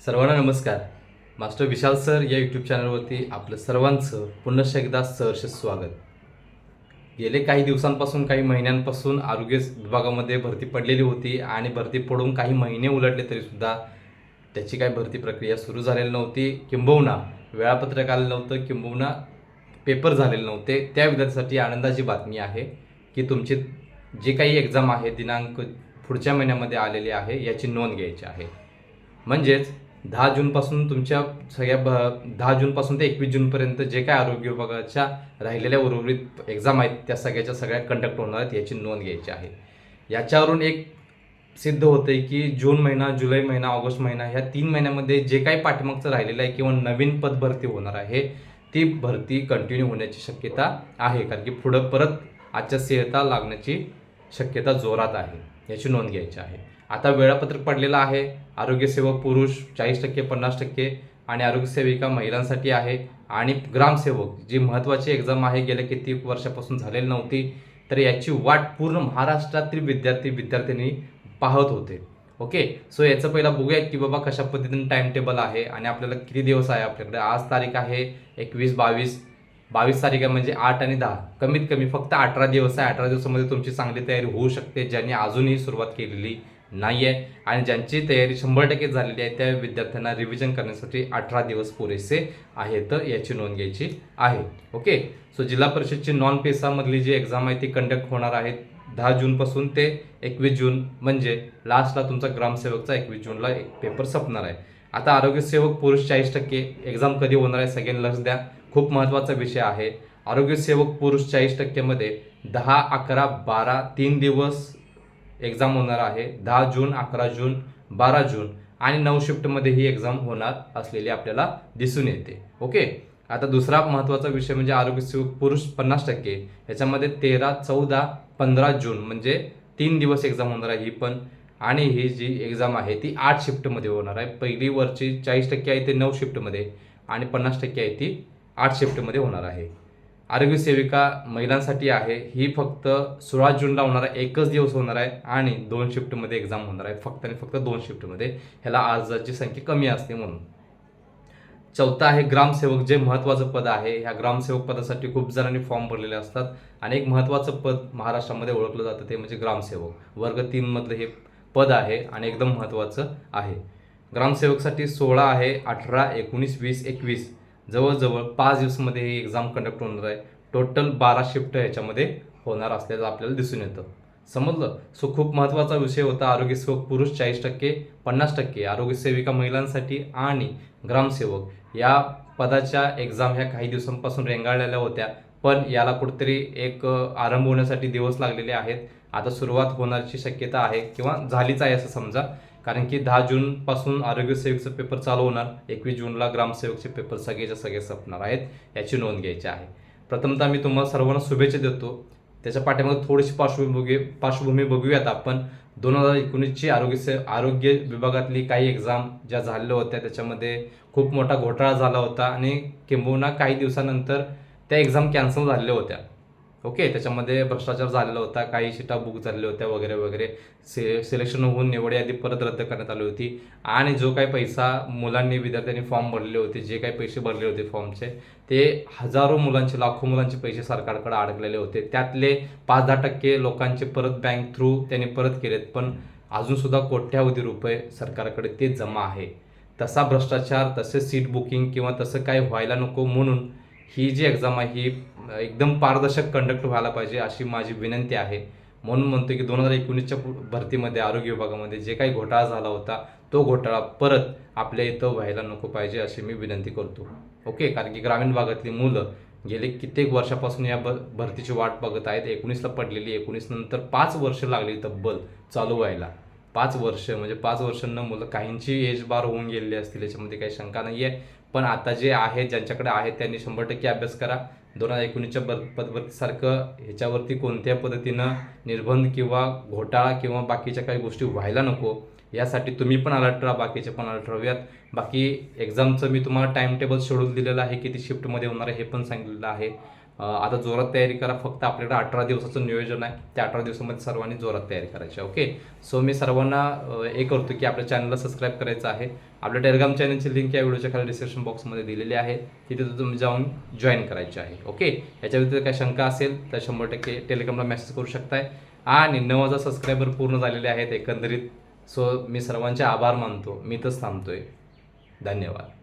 सर्वांना नमस्कार. Master Vishal sir या यूट्यूब चॅनलवरती आपलं सर्वांचं पुन्हा एकदा सहर्ष स्वागत. गेले काही दिवसांपासून काही महिन्यांपासून आरोग्य विभागामध्ये भरती पडलेली होती आणि भरती पडून काही महिने उलटले तरीसुद्धा त्याची काही भरती प्रक्रिया सुरू झालेली नव्हती. किंबहुना वेळापत्रक आलं नव्हतं किंबहुना पेपर झालेले नव्हते. त्या विद्यार्थ्यासाठी आनंदाची बातमी आहे की तुमची जी काही एक्झाम आहे दिनांक पुढच्या महिन्यामध्ये आलेली आहे याची नोंद घ्यायची आहे. म्हणजेच दहा जूनपासून तुमच्या सगळ्या ब दहा जूनपासून ते एकवीस जूनपर्यंत जे काय आरोग्य विभागाच्या राहिलेल्या उर्वरित एक्झाम आहेत त्या सगळ्याच्या सगळ्या कंडक्ट होणार आहेत याची नोंद घ्यायची आहे. याच्यावरून एक सिद्ध होते की जून महिना जुलै महिना ऑगस्ट महिना ह्या तीन महिन्यामध्ये जे काही पाठीमागचं राहिलेलं आहे किंवा नवीन पद भरती होणार आहे ती भरती कंटिन्यू होण्याची शक्यता आहे. कारण की पुढं परत आचारसंहिता लागण्याची शक्यता जोरात आहे याची नोंद घ्यायची आहे. आता वेळापत्रक पडलेलं आहे. आरोग्यसेवक पुरुष चाळीस टक्के पन्नास टक्के आणि आरोग्यसेविका महिलांसाठी आहे. आणि ग्रामसेवक जी महत्त्वाची एक्झाम आहे गेल्या किती वर्षापासून झालेली नव्हती तर याची वाट पूर्ण महाराष्ट्रातील विद्यार्थी विद्यार्थिनी पाहत होते. ओके सो याचं पहिला बघूया की बाबा कशा पद्धतीने टाइम टेबल आहे आणि आपल्याला किती दिवस आहे आपल्याकडे. आज तारीख आहे एकवीस बावीस. बावीस तारीख आहे म्हणजे आठ आणि दहा. कमीत कमी फक्त अठरा दिवस आहे. अठरा दिवसामध्ये तुमची चांगली तयारी होऊ शकते ज्यांनी अजूनही सुरुवात केलेली नाही आहे आणि ज्यांची तयारी शंभर टक्के झालेली आहे त्या विद्यार्थ्यांना रिव्हिजन करण्यासाठी अठरा दिवस पुरेसे आहेत याची नोंद घ्यायची आहे. ओके सो जिल्हा परिषदची नॉन पेसामधली जी एक्झाम आहे ती कंडक्ट होणार आहे दहा जूनपासून ते एकवीस जून. म्हणजे लास्टला तुमचा ग्रामसेवकचा एकवीस जूनला एक पेपर संपणार आहे. आता आरोग्यसेवक पुरुष चाळीस टक्के एक्झाम कधी होणार आहे सगळ्यांनी लक्ष द्या. खूप महत्त्वाचा विषय आहे. आरोग्यसेवक पुरुष चाळीस टक्केमध्ये दहा अकरा बारा तीन दिवस एक्झाम होणार आहे. दहा जून अकरा जून बारा जून आणि नऊ शिफ्टमध्ये ही एक्झाम होणार असलेली आपल्याला दिसून येते. ओके? आता दुसरा महत्त्वाचा विषय म्हणजे आरोग्य सेवक पुरुष पन्नास टक्के. याच्यामध्ये तेरा चौदा पंधरा जून म्हणजे तीन दिवस एक्झाम होणार आहे ही पण. आणि ही जी एक्झाम आहे ती आठ शिफ्टमध्ये होणार आहे. पहिली वरची चाळीस टक्के आहे ते नऊ शिफ्टमध्ये आणि पन्नास टक्के आहे ती आठ शिफ्टमध्ये होणार आहे. आरोग्य सेविका महिलांसाठी आहे. ही फक्त सोळा जूनला होणार आहे. एकच दिवस होणार आहे आणि दोन शिफ्टमध्ये एक्झाम होणार आहे. फक्त आणि फक्त दोन शिफ्टमध्ये. ह्याला अर्जाची संख्या कमी असते म्हणून. चौथा आहे ग्रामसेवक. जे महत्त्वाचं पद आहे ह्या ग्रामसेवक पदासाठी खूप जणांनी फॉर्म भरलेले असतात. आणि एक महत्त्वाचं पद महाराष्ट्रामध्ये ओळखलं जातं ते म्हणजे ग्रामसेवक. वर्ग तीनमधलं हे पद आहे आणि एकदम महत्त्वाचं आहे. ग्रामसेवकसाठी सोळा आहे अठरा एकोणीस वीस एकवीस. जवळजवळ पाच दिवसामध्ये ही एक्झाम कंडक्ट होणार आहे. टोटल बारा शिफ्ट ह्याच्यामध्ये होणार असल्याचं आपल्याला दिसून येतं. समजलं? सो खूप महत्त्वाचा विषय होता आरोग्यसेवक पुरुष चाळीस टक्के पन्नास टक्के. आरोग्यसेविका महिलांसाठी आणि ग्रामसेवक. या पदाच्या एक्झाम ह्या काही दिवसांपासून रेंगाळलेल्या होत्या. पण याला कुठेतरी एक आरंभ होण्यासाठी दिवस लागलेले आहेत. आता सुरुवात होण्याची शक्यता आहे किंवा झालीच आहे असं समजा. कारण की दहा जूनपासून आरोग्यसेवकचं पेपर चालू होणार. एकवीस जूनला ग्रामसेवकचे पेपर सगळेच्या सगळे संपणार आहेत याची नोंद घ्यायची आहे. प्रथमतः मी तुम्हाला सर्वांना शुभेच्छा देतो. त्याच्या पाठीमागे थोडीशी पार्श्वभूमी पार्श्वभूमी बघूयात आपण. दोन हजार एकोणीसची आरोग्य से आरोग्य विभागातली काही एक्झाम ज्या झालेल्या होत्या त्याच्यामध्ये खूप मोठा घोटाळा झाला होता आणि किंबहुना काही दिवसानंतर त्या एक्झाम कॅन्सल झालेल्या होत्या. ओके त्याच्यामध्ये भ्रष्टाचार झालेला होता काही सीटा बुक झालेल्या होत्या वगैरे वगैरे. से सिलेक्शन होऊन निवड यादी परत रद्द करण्यात आली होती. आणि जो काही पैसा मुलांनी विद्यार्थ्यांनी फॉर्म भरले होते जे काही पैसे भरले होते फॉर्मचे ते हजारो मुलांचे लाखो मुलांचे पैसे सरकारकडे अडकलेले होते. त्यातले पाच दहा टक्के लोकांचे परत बँक थ्रू त्यांनी परत केलेत पण अजूनसुद्धा कोट्यावधी रुपये सरकारकडे ते जमा आहे. तसा भ्रष्टाचार तसे सीट बुकिंग किंवा तसं काही व्हायला नको म्हणून ही जी एक्झाम आहे ही एकदम पारदर्शक कंडक्ट व्हायला पाहिजे अशी माझी विनंती आहे. म्हणून म्हणतो की दोन हजार एकोणीसच्या भरतीमध्ये आरोग्य विभागामध्ये जे काही घोटाळा झाला होता तो घोटाळा परत आपल्या इथं व्हायला नको पाहिजे अशी मी विनंती करतो. ओके? कारण की ग्रामीण भागातली मुलं गेले कित्येक वर्षापासून या ब भरतीची वाट बघत आहेत. एकोणीसला पडलेली एकोणीस नंतर पाच वर्ष लागली तब्बल चालू व्हायला. पाच वर्ष म्हणजे पाच वर्षांना मुलं काहींची एज बार होऊन गेलेली असतील याच्यामध्ये काही शंका नाही आहे पण आता जे आहे ज्यांच्याकडे आहेत त्यांनी शंभर टक्के अभ्यास करा. दोन हजार एकोणीसच्या बर पदभरतीसारखं ह्याच्यावरती कोणत्या पद्धतीनं निर्बंध किंवा घोटाळा किंवा बाकीच्या काही गोष्टी व्हायला नको यासाठी तुम्ही पण अलर्ट राहा बाकीचे पण अलर्ट राहूयात बाकी एक्झामचं मी तुम्हाला टाईमटेबल शेड्यूल दिलेलं आहे किती शिफ्टमध्ये होणार आहे हे पण सांगितलेलं आहे. आता जोरात तयारी करा फक्त आपल्याकडे अठरा दिवसाचं नियोजन आहे. त्या अठरा दिवसामध्ये सर्वांनी जोरात तयारी करायची आहे ओके? सो मी सर्वांना हे करतो की आपल्या चॅनलला सबस्क्राईब करायचं आहे. आपल्या टेलिग्राम चॅनलची लिंक या व्हिडिओच्या खाली डिस्क्रिप्शन बॉक्समध्ये दिलेली आहे. तिथे तुम्ही जाऊन जॉईन करायचे आहे ओके? याच्या व्यतिरिक्त काही शंका असेल तर शंभर टक्के टेलिग्रामला मेसेज करू शकताय. आणि नऊ हजार सबस्क्रायबर पूर्ण झालेले आहेत एकंदरीत. सो मी सर्वांचे आभार मानतो. मी इथंच थांबतोय. धन्यवाद.